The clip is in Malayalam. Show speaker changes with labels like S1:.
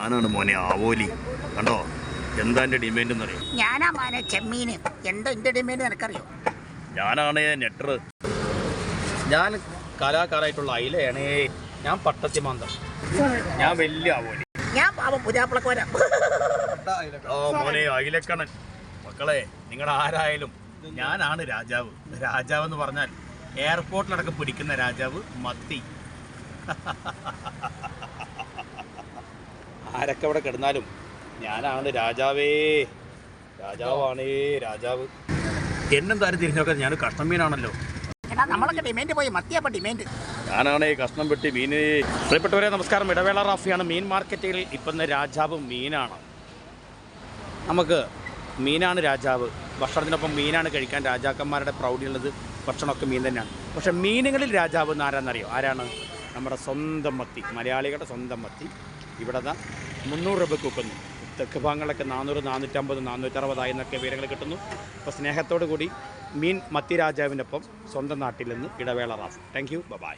S1: ഞാനാണ് മോനെ ആവോലി. കണ്ടോ? എന്താ എന്റെ ഡിമാൻഡ് എന്നറിയോ
S2: ഞാനാ മാനെ ചെമ്മീന്. എന്താ എന്റെ ഡിമാൻഡ് നിനക്കറിയോ?
S1: ഞാനാണ് നെറ്റർ ഞാൻ കലാകാരായിട്ടുള്ള അയിലയാണ്. ഞാൻ പട്ടത്തിമാന്തം. ഞാൻ വലിയ ആവോലി.
S2: ഞാൻ പാവം പുതിയാപ്പിളക്കോര
S1: ഓ മോനെ അയിലക്കണ്ണൻ. മക്കളെ നിങ്ങൾ ആരായാലും ഞാനാണ് രാജാവ്. രാജാവ് എന്ന് പറഞ്ഞാൽ എയർപോർട്ടിലടക്കം പിടിക്കുന്ന രാജാവ് മത്തി. ആരൊക്കെ അവിടെ കിടന്നാലും ഞാനാണ് രാജാവേ. രാജാവാണേ രാജാവ്. എന്നെന്തായാലും താരം തിരിഞ്ഞൊക്കെ ഞാൻ കഷ്ണം മീനാണല്ലോ.
S2: നമ്മളൊക്കെ ഡിമാൻഡ് പോയി. മത്തിയപ്പ ഡിമാൻഡ്
S1: ഞാനാണ് കഷ്ണം പെട്ടി മീന്. പ്രിയപ്പെട്ടവരെ നമസ്കാരം. ഇടവേള റാഫിയാണ് മീൻ മാർക്കറ്റിൽ ഇപ്പം രാജാവ് മീനാണ്. നമുക്ക് മീനാണ് രാജാവ്. ഭക്ഷണത്തിനൊപ്പം മീനാണ് കഴിക്കാൻ രാജാക്കന്മാരുടെ പ്രൗഢിയുള്ളത്. ഭക്ഷണമൊക്കെ മീൻ തന്നെയാണ്. പക്ഷെ മീനുകളിൽ രാജാവ് എന്ന് ആരാന്നറിയോ? ആരാണ്? നമ്മുടെ സ്വന്തം മത്തി. മലയാളികളുടെ സ്വന്തം മത്തി. ഇവിടെ മുന്നൂറ് രൂപയ്ക്ക് വെക്കുന്നു തെക്ക് ഭാഗങ്ങളിലൊക്കെ നാനൂറ് നാനൂറ്റമ്പത് നാനൂറ്ററുപതായി എന്നൊക്കെ വിവരങ്ങൾ കിട്ടുന്നു. അപ്പോൾ സ്നേഹത്തോടു കൂടി മീൻ മത്തി രാജാവിനൊപ്പം സ്വന്തം നാട്ടിൽ നിന്ന് ഇടവേള റാഫ് താങ്ക് യു ബൈ